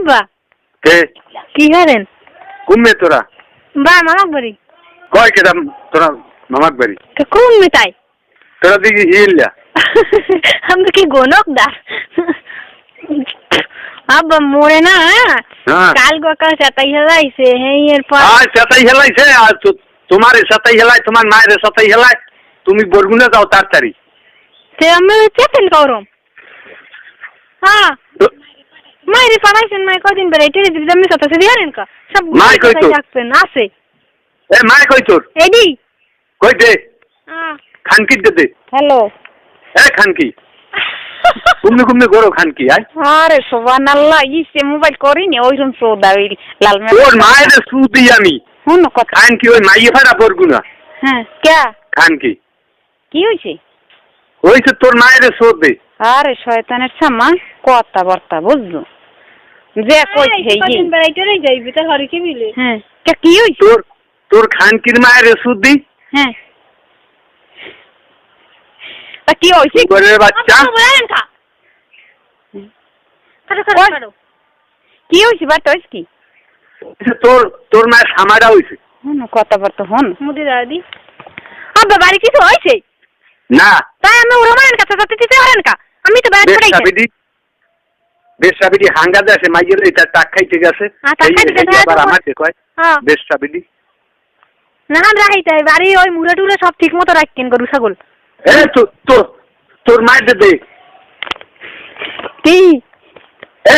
আব্বা কে? কি করেন কুমে তোরা? বা মামাক বাড়ি কয় কেটা তোরা মামাক বাড়ি তা কোন মিটাই তোরা দিকে হিল আমরা কি গনক দা? আব্বা মোরে না হ্যাঁ। কাল গকাল চাতাই হেলাইছে হ্যাঁ এরপর আর সাতাই হেলাইছে আর তোমার সাতাই হেলাই তোমার মায়ের সাতাই হেলাই তুমি বরগুনে যাও তাড়াতাড়ি। সে আমি চেতেন করম। হ্যাঁ। তো- মায়ের পাঠাইছেন মাই কদিন বেড়ে টেরে দিবি আমি সাথে সাথে হারেন কা সব মাই কই তো? রাখবেন আছে এ মায় কই তোর এডি কই দে খানকি দে দে হ্যালো এ খানকি কুমনে কুমনে করো খানকি আয় আরে সোবান আল্লাহ ইসে মোবাইল ওইরকম সৌদা ওই লাল তোর মায়ের সুদি আমি হুন কথা খানকি ওই মাইয়ে ফাটা বরগুনা হ্যাঁ কে খানকি কি হয়েছে ওইছে তোর মায়ের সোদ দে আরে শয়তানের সামা কথা বার্তা বুঝলো যে কইছে এই বেড়াইতে যাইবি তার হরে কি বিলে হ্যাঁ। কে তোর তোর খানকির মায়ের সুদি হ্যাঁ। তা কি হয়েছে ঘরের বাচ্চা? কা কাটো ওই। কাটো কি? তোর তোর মায়ের সামারা হইছে। হুন কথা বার্তা হন। মুদি দাদি আব্বা বাড়ি কিছু হয়েছে না। তাই আমি রোমানের কাছে যাতে দিতে পারেন কা আমি তো বাইরে পড়াইছি হাঙ্গা দেশে মাইয়ের এটা টাক খাইতে গেছে। আবার আমার কয় না বাড়ি ওই মুড়ে টুড়ে সব ঠিক মতো রাখতেন গরু ছাগল। এ তো তোর মায়ের দে কি? এ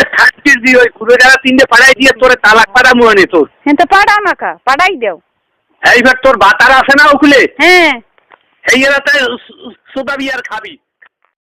দি ওই কুড়ে যারা তিনটে পাড়াই দিয়ে তোরে তালাক পাড়া মুয়ানি তোর। হ্যাঁ তো পাড়াও না কা পাড়াই দেও। এইবার তোর বাতার আছে না ওগুলে হ্যাঁ। এই এলাকায় সুদা বিয়ার খাবি।